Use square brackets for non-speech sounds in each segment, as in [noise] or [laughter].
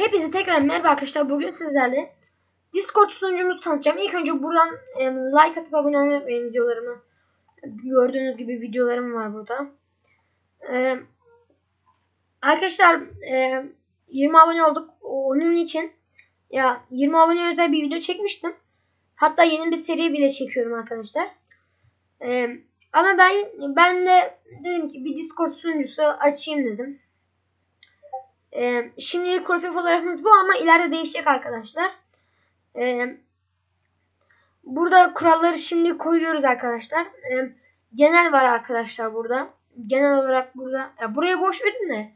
Hepinize tekrar merhaba arkadaşlar. Bugün sizlerle Discord sunucumuzu tanıtacağım. İlk önce buradan e, like atıp abone olmayı unutmayın videolarımı. Gördüğünüz gibi videolarım var burada. E, arkadaşlar e, 20 abone olduk. Onun için ya 20 abone özel bir video çekmiştim. Hatta yeni bir seri bile çekiyorum arkadaşlar. E, ama ben ben de dedim ki bir Discord sunucusu açayım dedim. Ee, şimdilik profil fotoğrafımız bu ama ileride değişecek arkadaşlar. Ee, burada kuralları şimdi koyuyoruz arkadaşlar. Ee, genel var arkadaşlar burada. Genel olarak burada. Ya buraya boş verin de.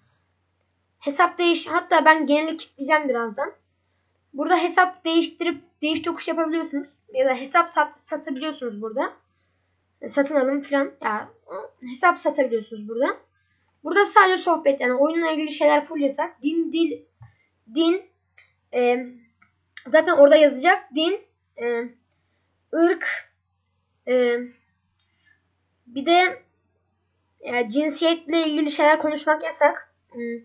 Hesap değiş. Hatta ben geneli kilitleyeceğim birazdan. Burada hesap değiştirip değiş tokuş yapabiliyorsunuz. Ya da hesap sat, satabiliyorsunuz burada. Satın alım falan. Ya, hesap satabiliyorsunuz burada. Burada sadece sohbet yani oyunla ilgili şeyler full yasak. Din, dil, din e, zaten orada yazacak. Din, e, ırk, e, bir de e, cinsiyetle ilgili şeyler konuşmak yasak. Hmm.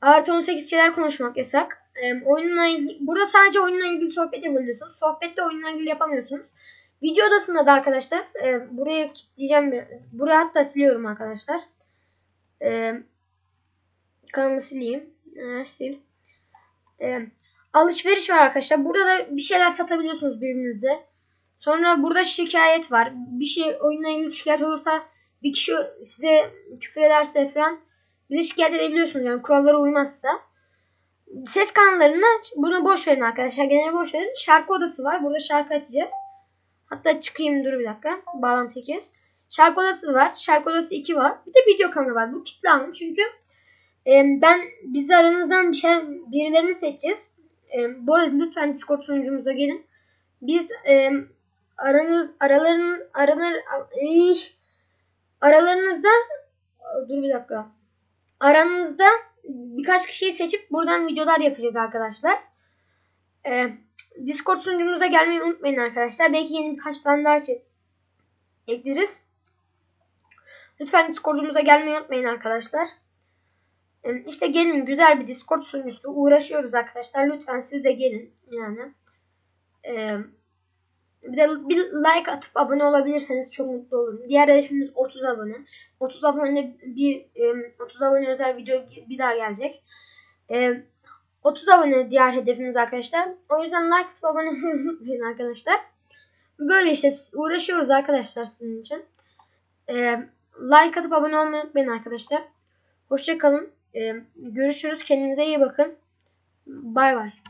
Artı 18 şeyler konuşmak yasak. E, oyunla ilgili, burada sadece oyunla ilgili sohbet yapabiliyorsunuz. Sohbette oyunla ilgili yapamıyorsunuz. Video odasında da arkadaşlar e, buraya kilitleyeceğim. Buraya hatta siliyorum arkadaşlar. Ee, kanalı sileyim. Ee, sil. Ee, alışveriş var arkadaşlar. Burada da bir şeyler satabiliyorsunuz birbirinize. Sonra burada şikayet var. Bir şey oyunla ilgili şikayet olursa bir kişi size küfür ederse falan bize şikayet edebiliyorsunuz yani kurallara uymazsa. Ses kanallarını bunu boş verin arkadaşlar. Genel boş verin. Şarkı odası var. Burada şarkı açacağız. Hatta çıkayım dur bir dakika. Bağlantıyı kes. Şarkı odası var. Şarkı odası 2 var. Bir de video kanalı var. Bu kitle alım çünkü e, ben biz aranızdan bir şey birilerini seçeceğiz. E, bu arada lütfen Discord sunucumuza gelin. Biz e, aranız araların aranır iş, aralarınızda dur bir dakika. Aranızda birkaç kişiyi seçip buradan videolar yapacağız arkadaşlar. E, Discord sunucumuza gelmeyi unutmayın arkadaşlar. Belki yeni birkaç tane daha şey ekleriz. Lütfen Discord'umuza gelmeyi unutmayın arkadaşlar. İşte gelin güzel bir Discord sunucusu uğraşıyoruz arkadaşlar. Lütfen siz de gelin yani. Bir de bir like atıp abone olabilirseniz çok mutlu olurum. Diğer hedefimiz 30 abone. 30 abone bir 30 abone özel video bir daha gelecek. 30 abone diğer hedefimiz arkadaşlar. O yüzden like atıp abone [laughs] olmayın arkadaşlar. Böyle işte uğraşıyoruz arkadaşlar sizin için. Ee, like atıp abone olmayı unutmayın arkadaşlar. Hoşçakalın. Ee, görüşürüz. Kendinize iyi bakın. Bay bay.